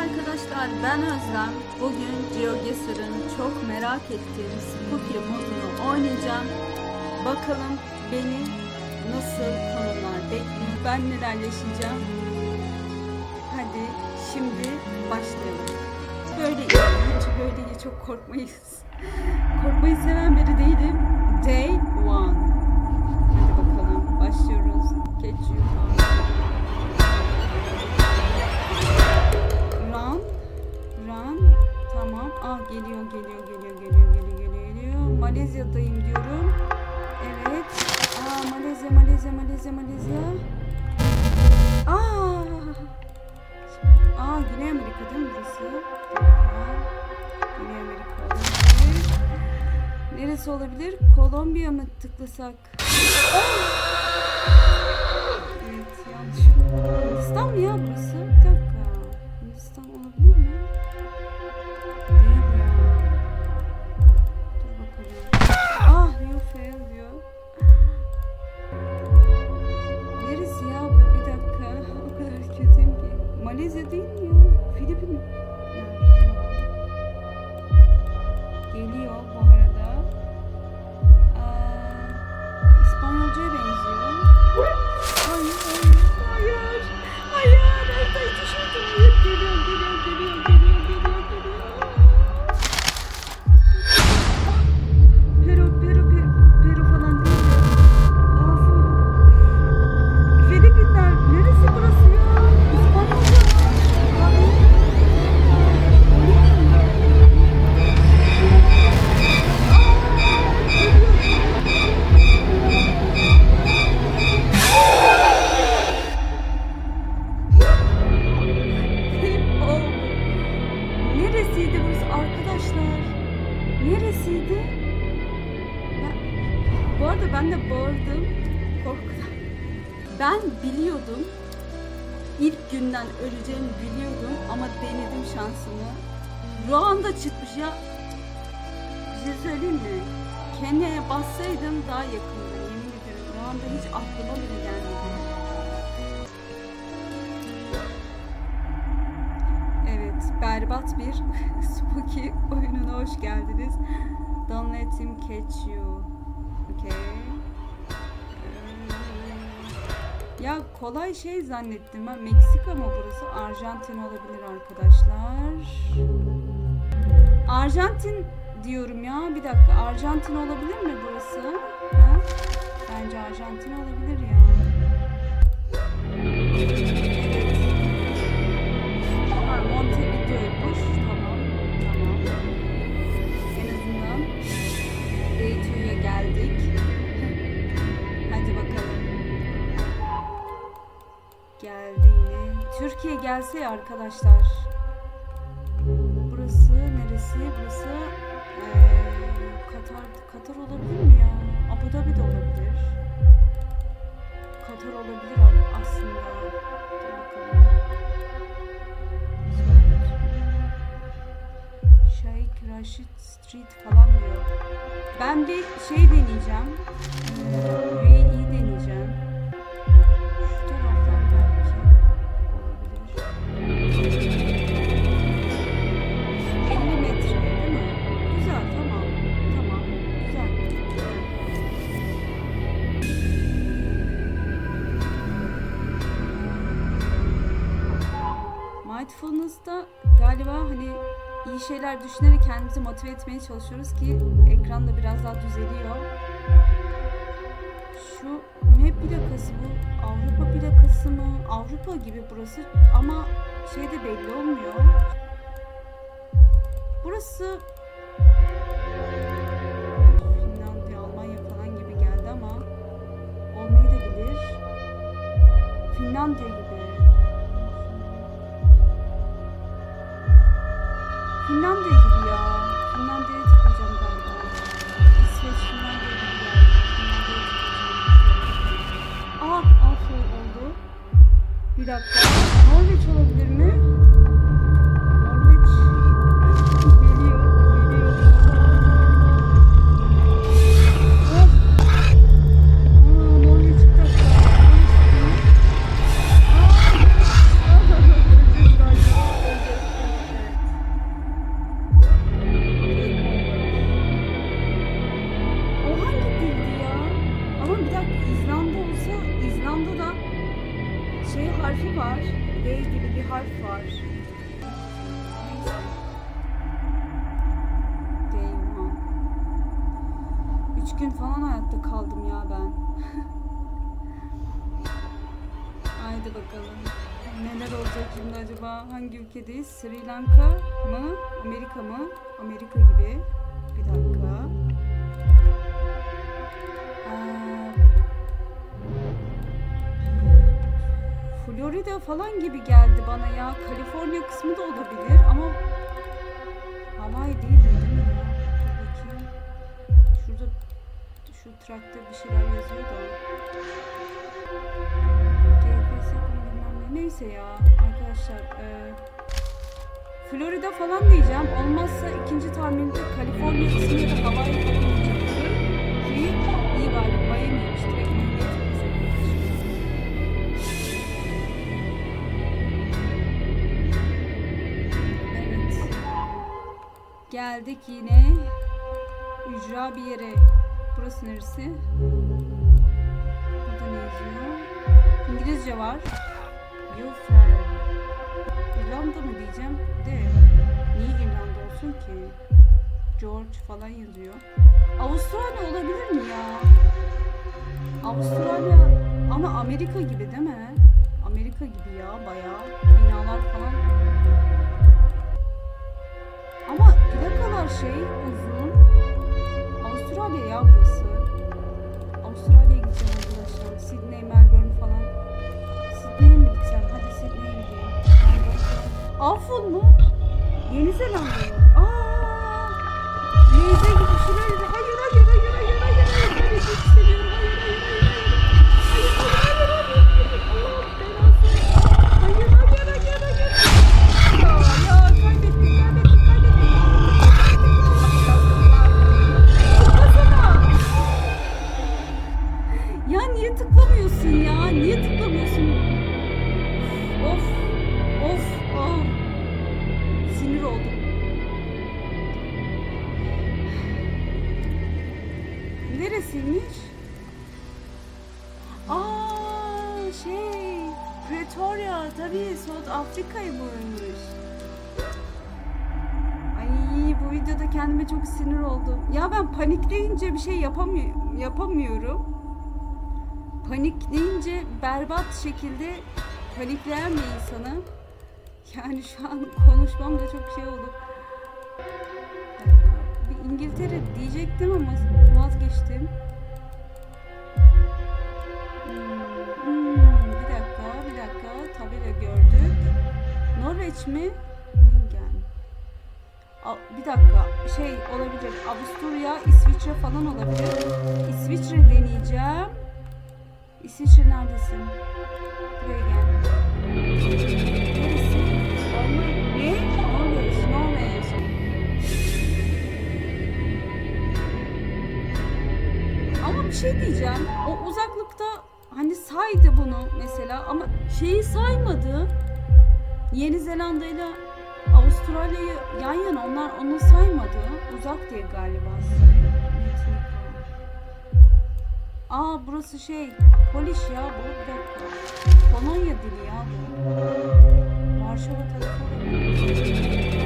arkadaşlar ben Özlem. Bugün GeoGuessr'ın çok merak ettiğim Spooky modunu oynayacağım. Bakalım beni nasıl konular bekliyor, ben neler yaşayacağım. Hadi şimdi başlayalım. Böyle hiç böyle çok korkmayız. Korkmayı seven biri değilim. Day one. Hadi bakalım başlıyoruz. Geçiyor. Run. Geliyor, geliyor, geliyor, geliyor, geliyor, geliyor, geliyor. Malezya'dayım diyorum. Evet. Aa Malezya, Malezya, Malezya, Malezya. Aa. Aa Güney Amerika değil mi burası? Güney Amerika. Neresi olabilir? Kolombiya mı tıklasak? Evet söyleyeyim mi? Kenya'ya bassaydım daha yakındı yemin ederim. Ruanda hiç aklıma bile gelmedi. Evet, berbat bir spooky oyununa hoş geldiniz. Don't let him catch you. Okay. Ya kolay şey zannettim ha. Meksika mı burası? Arjantin olabilir arkadaşlar. Arjantin diyorum ya. Bir dakika. Arjantin olabilir mi burası? Ha? Bence Arjantin olabilir ya. Ha, Montevideo'ymuş. Tamam. Tamam. En azından 2'ye geldik. Hadi bakalım. Geldi. Türkiye gelse arkadaşlar. Katar Katar olabilir mi ya? Abu Dhabi de olabilir. Katar olabilir aslında. Dur bakalım. Rashid Street falan diyor. Ben bir şey deneyeceğim. UAE deneyeceğim. Mindfulness'ta galiba hani iyi şeyler düşünerek kendimizi motive etmeye çalışıyoruz ki ekran da biraz daha düzeliyor. Şu ne plakası bu? Avrupa plakası mı? Avrupa gibi burası ama şey de belli olmuyor. Burası Finlandiya, Almanya falan gibi geldi ama olmayı da bilir. Finlandiya gibi. Finlandiya Bir dakika. Norveç olabilir mi? Norveç. Geliyor, geliyor. Oh. Aa, Norveç bir dakika. Norveç mi? Aa. O hangi dildi ya? Ama bir dakika İzlanda olsa İzlanda'da şey harfi var. D gibi bir harf var. Deyman. Üç gün falan hayatta kaldım ya ben. Haydi bakalım. Neler olacak şimdi acaba? Hangi ülkedeyiz? Sri Lanka mı? Amerika mı? Amerika gibi. Bir dakika. Florida falan gibi geldi bana ya. Kaliforniya kısmı da olabilir ama Hawaii değildir değil mi? Dur bakayım. Şurada şu traktör bir şeyler yazıyor da. GFS bilmem ne. Neyse ya arkadaşlar. e, Florida falan diyeceğim. Olmazsa ikinci tahminde Kaliforniya kısmı ya da Hawaii Geldik yine ücra bir yere. Burası neresi? Burada ne yazıyor? İngilizce var. Yufer. İrlanda mı diyeceğim de niye İrlanda olsun ki? George falan yazıyor. Avustralya olabilir mi ya? Avustralya ama Amerika gibi değil mi? Amerika gibi ya bayağı. Binalar falan şey uzun. Avustralya ya burası. Avustralya'ya gideceğim arkadaşlar. Sydney, Melbourne falan. Sydney'e mi gitsem? Hadi Sydney'e gideyim. Afon mu? Yeni Zelanda mı? Aa! Neyse gibi şuraya hayır hayır Neresiymiş? Aa şey Pretoria tabii South Afrika'ymış. Ay bu videoda kendime çok sinir oldum. Ya ben panikleyince bir şey yapamıyorum, yapamıyorum. Panikleyince berbat şekilde panikleyen bir insanım. Yani şu an konuşmam da çok şey oldu. İngiltere diyecektim ama vazgeçtim. Hmm, bir dakika, bir dakika. Tabela gördük. Norveç mi? Bir dakika. Şey olabilir. Avusturya, İsviçre falan olabilir. İsviçre deneyeceğim. İsviçre neredesin? Buraya gel. Neresi? Ne? Şey diyeceğim. O uzaklıkta hani saydı bunu mesela ama şeyi saymadı. Yeni Zelanda ile Avustralya'yı yan yana onlar onu saymadı. Uzak diye galiba. Aa burası şey Polish ya bu bir. Polonya dili ya bu. Varşova tarafı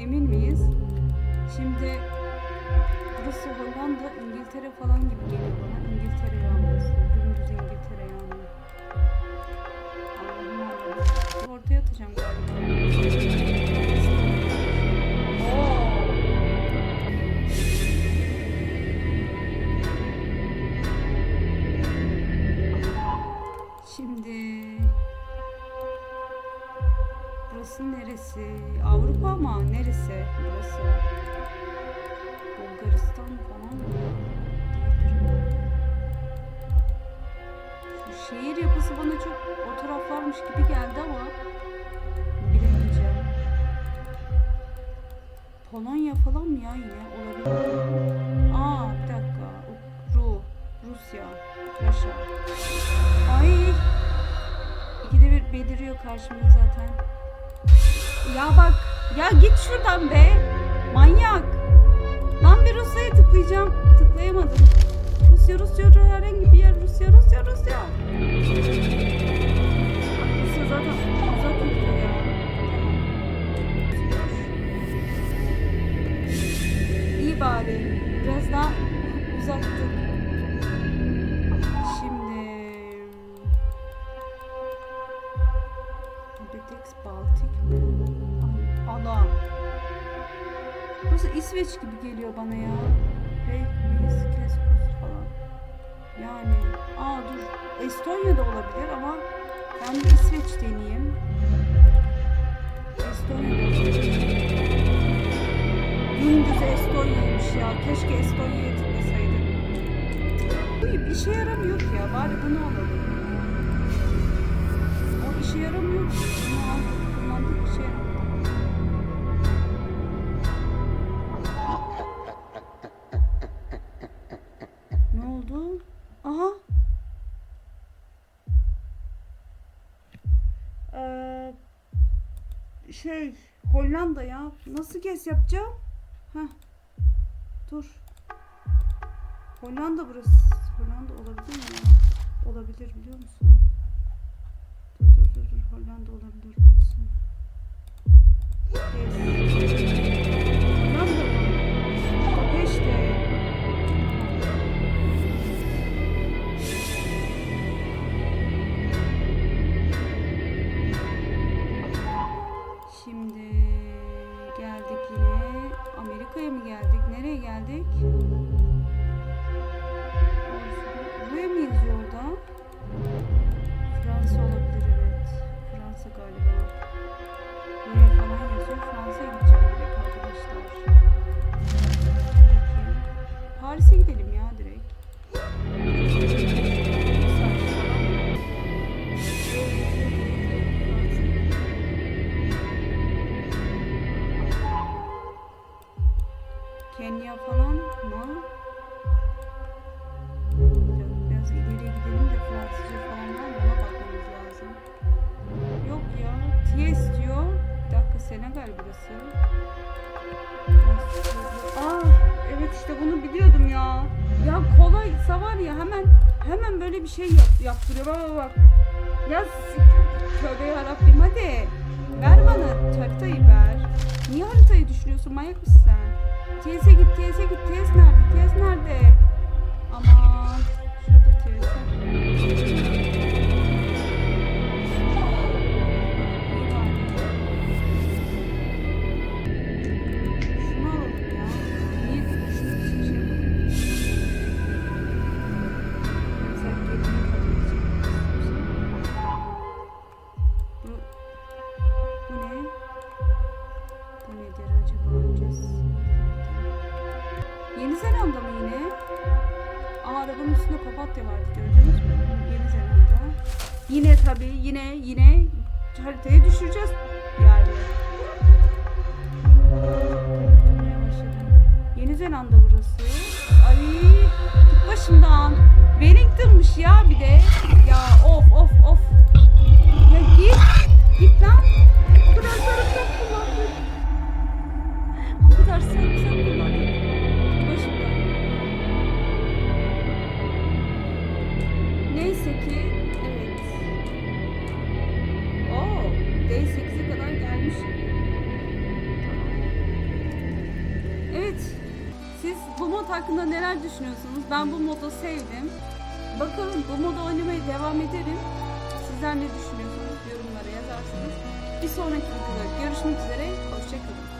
Emin miyiz? Şimdi burası Hollanda, İngiltere falan gibi geliyor bana. İngiltere ya burası. Dümdüz İngiltere yani. Allah'ım Allah'ım. Ortaya atacağım şehir yapısı bana çok o taraf varmış gibi geldi ama bilemeyeceğim. Polonya falan mı ya yine olabilir. Aa bir dakika. Ru, Rusya, Rusya. Ay. İkide bir beliriyor karşımda zaten. Ya bak. Ya git şuradan be. Manyak. Lan bir Rusya'ya tıklayacağım. İsveç gibi geliyor bana ya. Reykjavik, Keskus falan. Yani, aa dur. Estonya da olabilir ama ben bir İsveç deneyeyim. Estonya da olabilir. Gündüz Estonya'ymış ya. Keşke Estonya'ya tıklasaydım. Bu işe yaramıyor ki ya. Bari bunu alalım. O işe yaramıyor ki. Şey Hollanda ya. Nasıl gez yapacağım? Heh. Dur. Hollanda burası. Hollanda olabilir mi ya? Olabilir biliyor musun? Dur dur dur dur. Hollanda olabilir burası. Senegal burası. Aa evet işte bunu biliyordum ya. Ya kolaysa var ya hemen hemen böyle bir şey yap, yaptırıyor. Bak bak. Ya tövbe yarabbim hadi. Ver bana haritayı ver. Niye haritayı düşünüyorsun? Manyak mısın sen? Tiyes'e git, Tiyes'e git. Tiyes nerede? Tiyes nerede? Arabanın üstünde papatya vardı gördünüz mü? Yeni Zelanda. Yine tabii yine yine haritaya düşüreceğiz yani. Yeni Zelanda burası. Ay git başımdan. Wellington'mış ya bir de. Ya of of of. Ya git. Git lan. O kadar sarımsak kullandık. O kadar sarımsak kullandık. Hakkında neler düşünüyorsunuz? Ben bu modu sevdim. Bakalım bu modu oynamaya devam ederim. Sizler ne düşünüyorsunuz? Yorumlara yazarsınız. Bir sonraki videoda görüşmek üzere. Hoşçakalın.